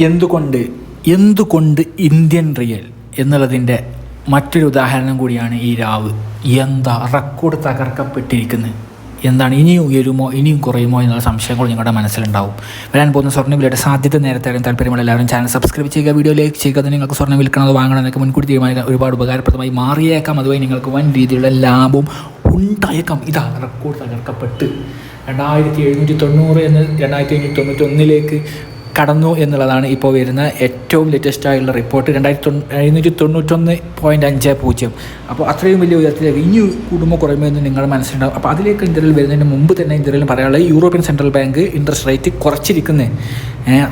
എന്തുകൊണ്ട് എന്തുകൊണ്ട് Indian real എന്നുള്ളതിന്റെ മറ്റൊരു ഉദാഹരണം കൂടിയാണ് ഈ രാവ്. എന്താ റെക്കോർഡ് തകർക്കപ്പെട്ടിരിക്കുന്നത്? എന്താണ് ഇനിയും ഉയരുമോ ഇനിയും കുറയുമോ എന്നുള്ള സംശയങ്ങൾ നിങ്ങളുടെ മനസ്സിലുണ്ടാവും. വരാൻ പോകുന്ന സ്വർണ വിലയുടെ സാധ്യത നേരത്തെ അറിയാൻ താല്പര്യമുള്ള എല്ലാവരും ചാനൽ സബ്സ്ക്രൈബ് ചെയ്യുക വീഡിയോ ലൈക്ക് ചെയ്യുക നിങ്ങൾക്ക് സ്വർണം വിൽക്കണത് വാങ്ങണം എന്നൊക്കെ മുൻകൂട്ടി തീരുമാനിക്കാൻ ഒരുപാട് ഉപകാരപ്രദമായി മാറിയേക്കാം. അതുവഴി നിങ്ങൾക്ക് വൻ രീതിയിലുള്ള ലാഭവും ഉണ്ടായേക്കാം. ഇതാ റെക്കോർഡ് തകർക്കപ്പെട്ട്. രണ്ടായിരത്തി എഴുന്നൂറ്റി തൊണ്ണൂറ് എന്ന് രണ്ടായിരത്തി എഴുന്നൂറ്റി തൊണ്ണൂറ്റി ഒന്നിലേക്ക് കടന്നു എന്നുള്ളതാണ് ഇപ്പോൾ വരുന്ന ഏറ്റവും ലേറ്റസ്റ്റ് ആയുള്ള റിപ്പോർട്ട് രണ്ടായിരത്തി തൊണ്ണൂ എഴുന്നൂറ്റി തൊണ്ണൂറ്റൊന്ന് പോയിന്റ് അഞ്ച് പൂജ്യം. അപ്പോൾ അത്രയും വലിയ ഉയരത്തിലേക്ക് ഇനി കൂടുമ്പോൾ കുറയുമെന്ന് നിങ്ങളുടെ മനസ്സിലുണ്ടാവും. അപ്പോൾ അതിലേക്ക് ഇന്ത്യയിൽ വരുന്നതിന് മുമ്പ് തന്നെ ഇന്ത്യയിൽ പറയാനുള്ളത് European central bank interest rate കുറച്ചിരിക്കുന്നത്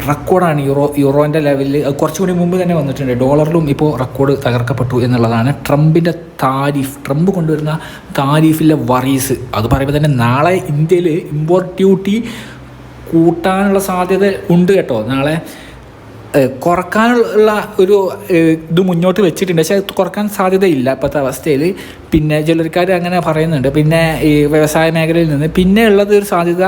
റെക്കോർഡാണ് യൂറോ യൂറോന്റെ ലെവലിൽ കുറച്ചുകൂടി മുമ്പ് തന്നെ വന്നിട്ടുണ്ട്. ഡോളറിലും ഇപ്പോൾ റെക്കോർഡ് തകർക്കപ്പെട്ടു എന്നുള്ളതാണ് ട്രംപിന്റെ താരിഫ്. ട്രംപ് കൊണ്ടുവരുന്ന താരിഫിലെ വറീസ് അത് പറയുമ്പോൾ തന്നെ നാളെ ഇന്ത്യയിൽ ഇമ്പോർട്ട് ഡ്യൂട്ടി കൂട്ടാനുള്ള സാധ്യത ഉണ്ട് കേട്ടോ. നാളെ കുറക്കാനുള്ള ഒരു ഇത് മുന്നോട്ട് വെച്ചിട്ടുണ്ട്. പക്ഷേ അത് കുറയ്ക്കാൻ സാധ്യതയില്ല ഇപ്പോഴത്തെ അവസ്ഥയിൽ. പിന്നെ ജ്വല്ലറിക്കാർ അങ്ങനെ പറയുന്നുണ്ട്. പിന്നെ ഈ വ്യവസായ മേഖലയിൽ നിന്ന് പിന്നെ ഉള്ളത് ഒരു സാധ്യത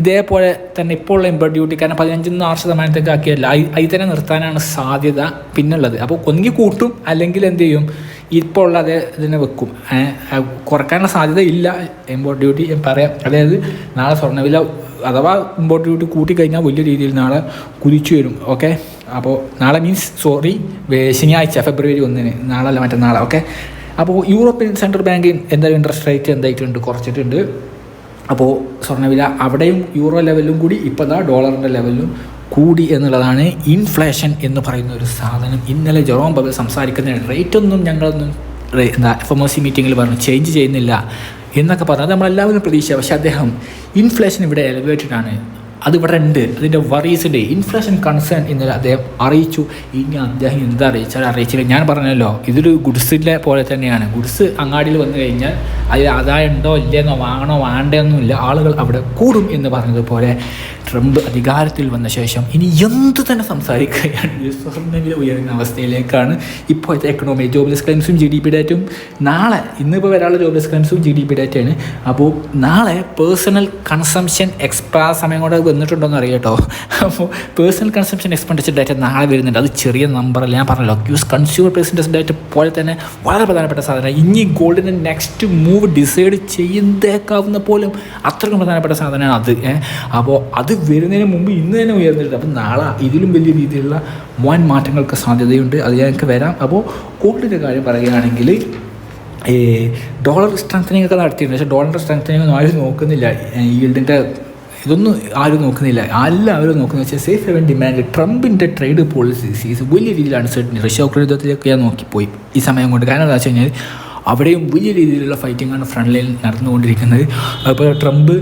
ഇതേപോലെ തന്നെ ഇപ്പോൾ ഉള്ള ഇമ്പോർട്ട് ഡ്യൂട്ടി കാരണം പതിനഞ്ചിൽ നിന്ന് ആറ് ശതമാനത്തേക്ക് ആക്കിയല്ല. അതിൽ തന്നെ നിർത്താനാണ് സാധ്യത പിന്നെ പിന്നുള്ളത് അപ്പോൾ ഒന്നുകിൽ കൂട്ടും അല്ലെങ്കിൽ എന്ത് ചെയ്യും? ഇപ്പോൾ ഉള്ള അതേ ഇതിനെ വെക്കും. കുറക്കാനുള്ള സാധ്യത ഇല്ല. ഇമ്പോർട്ട് ഡ്യൂട്ടി പറയാം. അതായത് നാളെ സ്വർണവില അഥവാ ഇമ്പോർട്ട് ഡ്യൂട്ടി കൂട്ടിക്കഴിഞ്ഞാൽ വലിയ രീതിയിൽ നാളെ കുതിച്ചു വരും ഓക്കെ അപ്പോൾ നാളെ മീൻസ് സോറി ശനിയാഴ്ച ഫെബ്രുവരി ഒന്നിന് നാളെ അല്ല മറ്റന്നാളെ ഓക്കെ അപ്പോൾ യൂറോപ്യൻ സെൻട്രൽ ബാങ്ക് എന്തായാലും ഇൻട്രസ്റ്റ് റേറ്റ് എന്തായിട്ടുണ്ട് കുറച്ചിട്ടുണ്ട്. അപ്പോൾ സ്വർണവില അവിടെയും യൂറോ ലെവലിലും കൂടി ഇപ്പോൾ ദാ ഡോളറിന്റെ ലെവലിലും കൂടി എന്നുള്ളതാണ് ഇൻഫ്ലേഷൻ എന്ന് പറയുന്ന ഒരു സാധനം. ഇന്നലെ ജെറോം ബബൽ സംസാരിക്കുന്ന റേറ്റൊന്നും ഞങ്ങളൊന്നും എന്താ എഫ് എം ഒ സി മീറ്റിങ്ങിൽ പറഞ്ഞു ചേഞ്ച് ചെയ്യുന്നില്ല. എന്നൊക്കെ പറഞ്ഞു അത് നമ്മളെല്ലാവരും പ്രതീക്ഷ പക്ഷേ അദ്ദേഹം ഇൻഫ്ലേഷൻ ഇവിടെ എലവേറ്റഡ് ആണ്. അത് ഇവിടെ ഉണ്ട്. അതിന്റെ വറീസ് ഉണ്ട്. ഇൻഫ്ലേഷൻ കൺസേൺ ഇന്നലെ അദ്ദേഹം അറിയിച്ചു. ഇനി അദ്ദേഹം എന്താ അറിയിച്ചാൽ അറിയിച്ചില്ല. ഞാൻ പറഞ്ഞല്ലോ ഇതൊരു ഗുഡ്സിലെ പോലെ തന്നെയാണ്. ഗുഡ്സ് അങ്ങാടിയിൽ വന്നു കഴിഞ്ഞാൽ അതിൽ ആദായം ഉണ്ടോ ഇല്ലെന്നോ വാങ്ങണോ വേണ്ടെന്നൊന്നുമില്ല ആളുകൾ അവിടെ കൂടും എന്ന് പറഞ്ഞതുപോലെ ട്രംപ് അധികാരത്തിൽ വന്ന ശേഷം ഇനി എന്ത് തന്നെ സംസാരിക്കുകയാണ്? സ്വർണവില ഉയരുന്ന അവസ്ഥയിലേക്കാണ് ഇപ്പോഴത്തെ എക്കണോമി ജോബ്ലെസ് ക്ലെയിംസും ജി ഡി പി ഡേറ്റും നാളെ ഇന്നിപ്പോൾ വരാനുള്ള ജോബ്ലെസ് ക്ലെയിംസും ജി ഡി പി ഡേറ്റാണ് അപ്പോൾ നാളെ പേഴ്സണൽ കൺസംഷൻ എക്സ്ട്രാ സമയം കൊണ്ട് വന്നിട്ടുണ്ടോ എന്ന് അറിയാട്ടോ. അപ്പോൾ പേഴ്സണൽ കൺസംഷൻ എക്സ്പെൻഡിച്ചർ ഡാറ്റ നാളെ വരുന്നുണ്ട്. അത് ചെറിയ നമ്പറല്ല ഞാൻ പറഞ്ഞല്ലോ ക്യൂസ് കൺസ്യൂമർ പേഴ്സന്റേജ് ഡാറ്റ പോലെ തന്നെ വളരെ പ്രധാനപ്പെട്ട സാധനം ഇനി ഗോൾഡിന്റെ നെക്സ്റ്റ് മൂവ് ഡിസൈഡ് ചെയ്യുന്നതേക്കാവുന്ന പോലും അത്രയ്ക്കും പ്രധാനപ്പെട്ട സാധനമാണ് അത്. അപ്പോൾ അത് വരുന്നതിന് മുമ്പ് ഇന്ന് തന്നെ ഉയർന്നിട്ടുണ്ട്. അപ്പോൾ നാളെ ഇതിലും വലിയ രീതിയിലുള്ള വൻ മാറ്റങ്ങൾക്ക് സാധ്യതയുണ്ട്. അത് ഞങ്ങൾക്ക് വരാം. അപ്പോൾ ഗോൾഡിന്റെ കാര്യം പറയുകയാണെങ്കിൽ ഡോളർ സ്ട്രെങ്തനിങ് ഒക്കെ നടത്തിയിട്ടുണ്ട്. പക്ഷേ ഡോളറിന്റെ സ്ട്രെങ്തനിങ് ഒന്നും ആരും നോക്കുന്നില്ല. ഈൽഡിന്റെ ഇതൊന്നും ആരും നോക്കുന്നില്ല. എല്ലാവരും നോക്കുന്നത് വെച്ചാൽ സേഫ് ഹെവൻ ഡിമാൻഡ് ട്രംപിന്റെ ട്രേഡ് പോളിസീസ് വലിയ രീതിയിലാണ് അൺസർട്ടനി റഷ്യ ഉക്രൈൻ യുദ്ധത്തിലേക്ക് ഞാൻ നോക്കിപ്പോയി ഈ സമയം കൊണ്ട്. കാരണം എന്താ വെച്ച് കഴിഞ്ഞാൽ അവിടെയും വലിയ രീതിയിലുള്ള ഫൈറ്റിംഗാണ് ഫ്രണ്ട് ലൈനിൽ നടന്നുകൊണ്ടിരിക്കുന്നത്. അപ്പോൾ ട്രംപ്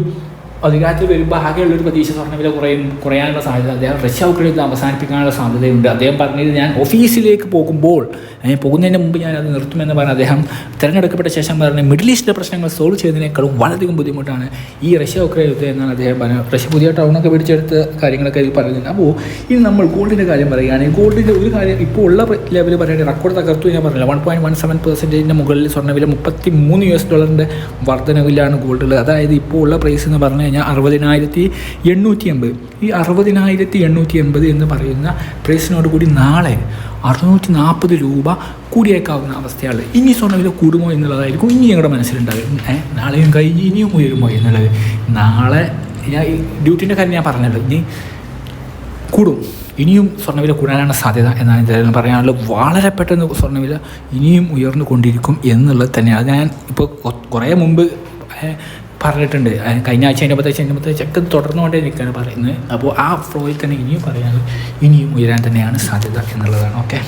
അധികാരത്തിൽ വരുമ്പോൾ ആകെയുള്ളൊരു പ്രതീക്ഷ സ്വർണവില കുറയും കുറയാനുള്ള സാധ്യത. അദ്ദേഹം റഷ്യ ഉക്രൈൻ അവസാനിപ്പിക്കാനുള്ള സാധ്യതയുണ്ട്. അദ്ദേഹം പറഞ്ഞത് ഞാൻ ഓഫീസിലേക്ക് പോകുമ്പോൾ ഞാൻ പോകുന്നതിന് മുമ്പ് ഞാൻ അത് നിർത്തുമെന്ന് പറഞ്ഞാൽ അദ്ദേഹം തിരഞ്ഞെടുക്കപ്പെട്ട ശേഷം പറഞ്ഞ മിഡിൽ ഈസ്റ്റിലെ പ്രശ്നങ്ങൾ സോൾവ് ചെയ്യുന്നതിനേക്കാളും വളരെയധികം ബുദ്ധിമുട്ടാണ് ഈ റഷ്യ ഉക്രൈൻ യുദ്ധം എന്നാണ് അദ്ദേഹം പറഞ്ഞത്. റഷ്യ പുതിയ ടൗണൊക്കെ പിടിച്ചെടുത്ത കാര്യങ്ങളൊക്കെ ഇതിൽ പറയുന്നുണ്ട് അപ്പോൾ ഇനി നമ്മൾ ഗോൾഡിന്റെ കാര്യം പറയുകയാണെങ്കിൽ ഗോൾഡിന്റെ ഒരു കാര്യം ഇപ്പോൾ ഉള്ള ലെവൽ പറയുകയാണെങ്കിൽ റെക്കോർഡ് തകർത്തു ഞാൻ പറഞ്ഞില്ല. വൺ പോയിന്റ് വൺ സെവൻ പെർസെന്റേജിന്റെ മുകളിൽ സ്വർണവില മുപ്പത്തി മൂന്ന് യു എസ് ഡോളറിന്റെ വർധനവിലാണ് ഗോൾഡുള്ളത് അതായത് ഇപ്പോൾ ഉള്ള പ്രൈസ് എന്ന് പറഞ്ഞു കഴിഞ്ഞാൽ അറുപതിനായിരത്തി എണ്ണൂറ്റി എൺപത് ഈ അറുപതിനായിരത്തി എണ്ണൂറ്റി എൺപത് എന്ന് പറയുന്ന പ്രൈസിനോട് കൂടി നാളെ അറുന്നൂറ്റി നാൽപ്പത് രൂപ കൂടിയേക്കാവുന്ന അവസ്ഥയാണ്. ഇനി സ്വർണവില കൂടുമോ എന്നുള്ളതായിരിക്കും ഇനി ഞങ്ങളുടെ മനസ്സിലുണ്ടാകും. ഏഹ് നാളെയും കഴിഞ്ഞ് ഇനിയും ഉയരുമോ എന്നുള്ളത്. നാളെ ഞാൻ ഡ്യൂട്ടിന്റെ കാര്യം ഞാൻ പറഞ്ഞല്ലോ. ഇനി കൂടും. ഇനിയും സ്വർണവില കൂടാനാണ് സാധ്യത എന്നാണ് എന്തായാലും പറയാനുള്ളത്. വളരെ പെട്ടെന്ന് സ്വർണവില ഇനിയും ഉയർന്നു കൊണ്ടിരിക്കും എന്നുള്ളത് തന്നെയാണ്. ഞാൻ ഇപ്പോൾ കുറേ മുമ്പ് പറഞ്ഞിട്ടുണ്ട്. കഴിഞ്ഞ ആഴ്ച അതിന്റെ പത്താഴ്ച അതിന്റെ പത്താഴ്ച ഒക്കെ തുടർന്നുകൊണ്ടേ നിൽക്കുകയാണ് പറയുന്നത്. അപ്പോൾ ആ ഫ്ലോയിൽ തന്നെ ഇനിയും പറയാനുള്ളത് ഇനിയും ഉയരാൻ തന്നെയാണ് സാധ്യത എന്നുള്ളതാണ്. ഓക്കെ